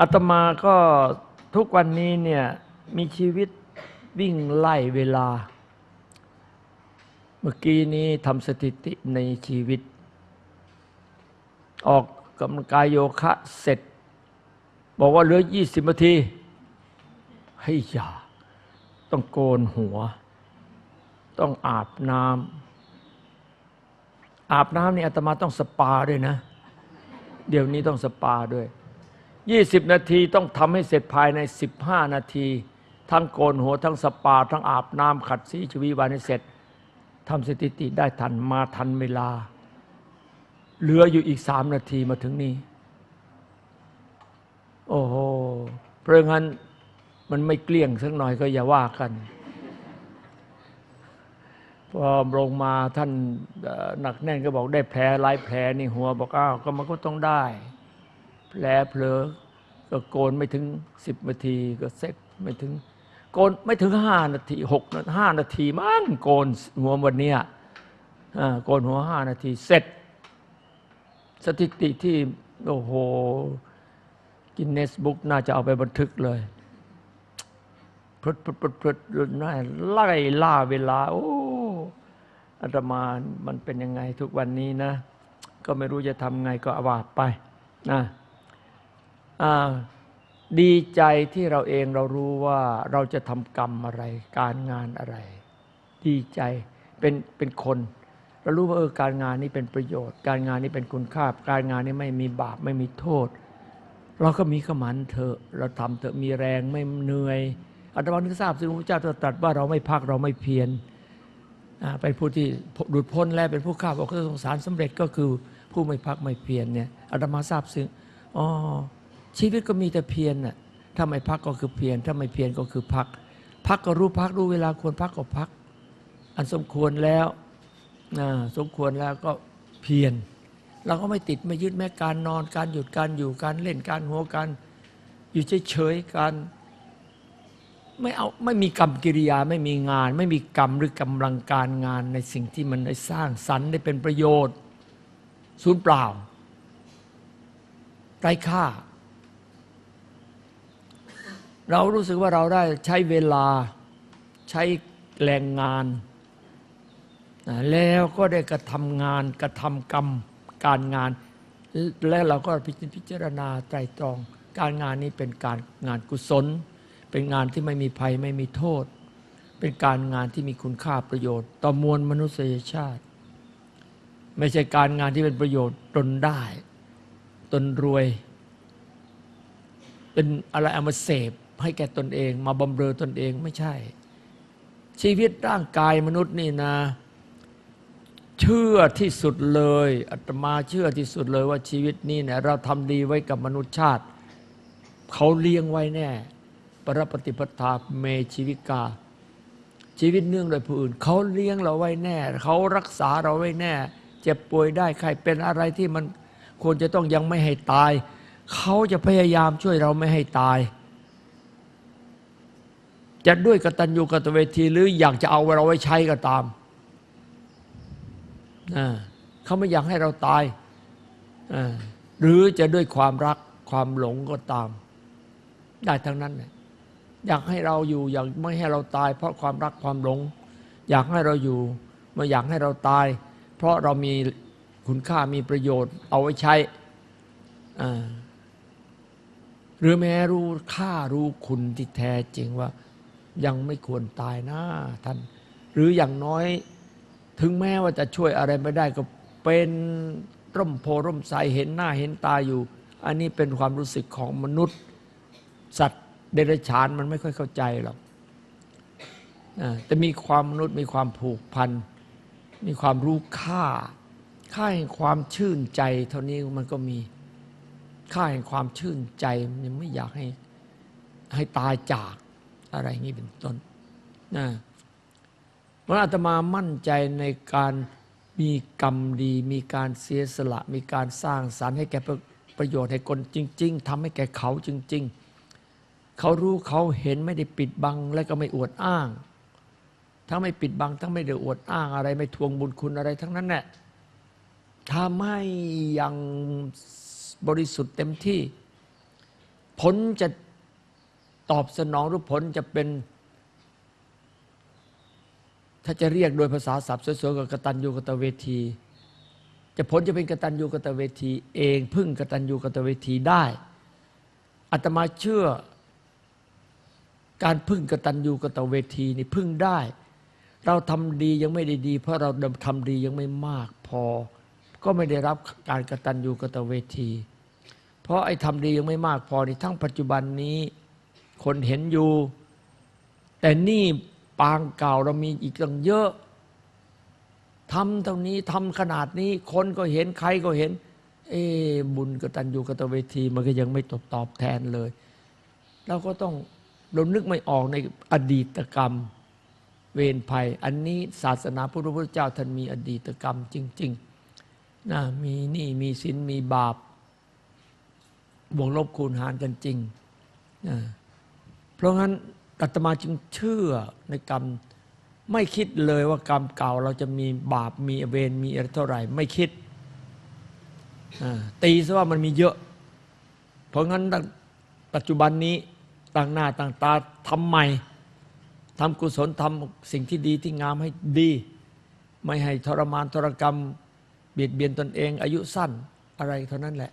อาตมาก็ทุกวันนี้เนี่ยมีชีวิตวิ่งไล่เวลา เมื่อกี้นี้ทำสถิติในชีวิต ออกกำลังกายโยคะเสร็จ บอกว่าเหลือ20นาทีให้ยอย่าต้องโกนหัว ต้องอาบน้ำอาบน้ำนี่อาตมาต้องสปาด้วยนะ เดี๋ยวนี้ต้องสปาด้วย 20 นาทีต้องทำให้เสร็จภายใน 15 นาที ทั้งโกนหัวทั้งสปา ทั้งอาบน้ำขัดสีชีวีวันให้เสร็จทำสถิติได้ทันมาทันเวลา เหลืออยู่อีกสามนาทีมาถึงนี้โอ้โหเพราะงั้นมันไม่เกลี้ยงสักหน่อยก็อย่าว่ากัน พอลงมาท่านหนักแน่นก็บอกได้แผลหลายแผลนี่หัวบอกอ้าวก็มันก็ต้องได้ แผลเผลอก็โกนไม่ถึงสิบนาทีก็เสร็จไม่ถึง โกนไม่ถึงห้านาทีหกนาห้านาทีมั้งโกนหัววันเนี้ยอ่าโกนหัวห้านาทีเสร็จ สถิติที่โอ้โหกินเนสบุ๊กน่าจะเอาไปบันทึกเลยพลดพลดพลดพลดน่าไล่ล่าเวลา โอ้ อาตมามันเป็นยังไงทุกวันนี้นะ ก็ไม่รู้จะทำไงก็อาวาดไปนะดีใจที่เราเองเรารู้ว่าเราจะทำกรรมอะไร การงานอะไร ดีใจเป็นเป็นคนเรารู้ว่าเออการงานนี้เป็นประโยชน์ การงานนี้เป็นคุณค่า การงานนี้ไม่มีบาปไม่มีโทษ เราก็มีขมันเถอะเราทำเถอะมีแรงไม่เหนื่อยอาตมาถึงทราบซึ่งพระเจ้าตรัสว่าเราไม่พักเราไม่เพียร เป็นผู้ที่หลุดพ้นแล้วเป็นผู้ข้าบอกสงสารสำเร็จก็คือผู้ไม่พักไม่เพียรเนี่ยอาตมาทราบซึ่งอ๋อชีวิตก็มีแต่เพียรน่ะถ้าไม่พักก็คือเพียรถ้าไม่เพียรก็คือพัก พักก็รู้พักรู้เวลาควรพักก็พัก อันสมควรแล้วนสมควรแล้วก็เพียรเราก็ไม่ติดไม่ยึดแม้การนอน การหยุดการอยู่การเล่นการหัวการอยู่เฉยๆการ ไม่เอาไม่มีกรรมกิริยาไม่มีงาน ไม่มีกรรมหรือกำลังการงานในสิ่งที่มันได้สร้างสรรค์ได้เป็นประโยชน์สูญเปล่าไร้ค่า เรารู้สึกว่าเราได้ใช้เวลาใช้แรงงาน แล้วก็ได้กระทำงานกระทำกรรมการงาน แล้วเราก็พิจารณาไตรตรอง การงานนี้เป็นการงานกุศล เป็นงานที่ไม่มีภัยไม่มีโทษ เป็นการงานที่มีคุณค่าประโยชน์ ต่อมวลมนุษยชาติ ไม่ใช่การงานที่เป็นประโยชน์ตนได้ ตนรวย เป็นอะไรเอามาเสพให้แก่ตนเอง มาบำเรอตนเองไม่ใช่ ชีวิตร่างกายมนุษย์นี่นะ เชื่อที่สุดเลยอาตมาเชื่อที่สุดเลยว่าชีวิตนี้เนี่ยเราทำดีไว้กับมนุษยชาติ เขาเลี้ยงไว้แน่ ปรปฏิปทาเมชีวิกา ชีวิตเนื่องโดยผู้อื่น เขาเลี้ยงเราไว้แน่ เขารักษาเราไว้แน่ เจ็บป่วยได้ใครเป็นอะไรที่มันควรจะต้องยังไม่ให้ตาย เขาจะพยายามช่วยเราไม่ให้ตาย จะด้วยกตัญญูกตเวทีหรืออยากจะเอาเราไว้ใช้ก็ตามเขาไม่อยากให้เราตายหรือจะด้วยความรักความหลงก็ตาม ได้ทั้งนั้นเนี่ย อยากให้เราอยู่อยากไม่ให้เราตาย เพราะความรักความหลง อยากให้เราอยู่ไม่อยากให้เราตาย เพราะเรามีคุณค่ามีประโยชน์ เอาไว้ใช้หรือแม้รู้ค่ารู้คุณที่แท้จริงว่า ยังไม่ควรตายนะท่าน หรืออย่างน้อย ถึงแม้ว่าจะช่วยอะไรไม่ได้ก็เป็นร่มโพร่มใสเห็นหน้าเห็นตาอยู่ อันนี้เป็นความรู้สึกของมนุษย์ สัตว เดรัจฉานมันไม่ค่อยเข้าใจหรอกแต่มีความมนุษย์มีความผูกพัน มีความรู้ค่า ค่าแห่งความชื่นใจ เท่านี้มันก็มี ค่าแห่งความชื่นใจมันยังไม่อยากให้ให้ตายจากอะไรอย่างนี้เป็นต้นนะเพราะอาตมามั่นใจในการมีกรรมดี มีการเสียสละ มีการสร้างสรรค์ให้แก่ประโยชน์ให้คนจริง ๆทำให้แก่เขาจริง ๆ เขารู้เขาเห็นไม่ได้ปิดบังและก็ไม่อวดอ้าง ทั้งไม่ปิดบัง ทั้งไม่ได้อวดอ้างอะไร ไม่ทวงบุญคุณอะไรทั้งนั้นแหละถ้าไม่ยังบริสุทธิ์เต็มที่ ผลจะตอบสนองหรือผลจะเป็น ถ้าจะเรียกโดยภาษาศัพท์สวยๆกับกตัญญูกตเวที จะผลจะเป็นกตัญญูกตเวที เองพึ่งกตัญญูกตเวทีได้อาตมาเชื่อ การพึ่งกตัญญูกตเวทีนี่พึ่งได้ เราทำดียังไม่ได้ดี เพราะเราทำดียังไม่มากพอ ก็ไม่ได้รับการกตัญญูกตเวที เพราะไอ้ทำดียังไม่มากพอนี่ทั้งปัจจุบันนี้คนเห็นอยู่ แต่นี่ปางเก่าเรามีอีกตั้งเยอะทำเท่านี้ทำขนาดนี้ คนก็เห็นใครก็เห็น เอ้บุญกตัญญูกตเวที มันก็ยังไม่ตอบตอบแทนเลย เราก็ต้อง เรานึกไม่ออกในอดีตกรรม เวรภัย อันนี้ศาสนาพระพุทธเจ้าท่านมีอดีตกรรมจริงๆนะมีนี้มีสินมีบาปบวกลบคูณหารกันจริงนะเพราะงั้นอาตมาจึงเชื่อในกรรม ไม่คิดเลยว่ากรรมเก่า เราจะมีบาปมีเวรมีอะไรเท่าไหร่ ไม่คิดตีซะว่ามันมีเยอะ เพราะงั้นปัจจุบันนี้ ต่างหน้าต่างตาทำใหม่ทำกุศลทำสิ่งที่ดีที่งามให้ดี ไม่ให้ทรมานทรกรรม เบียดเบียนตนเอง อายุสั้นอะไรเท่านั้นแหละ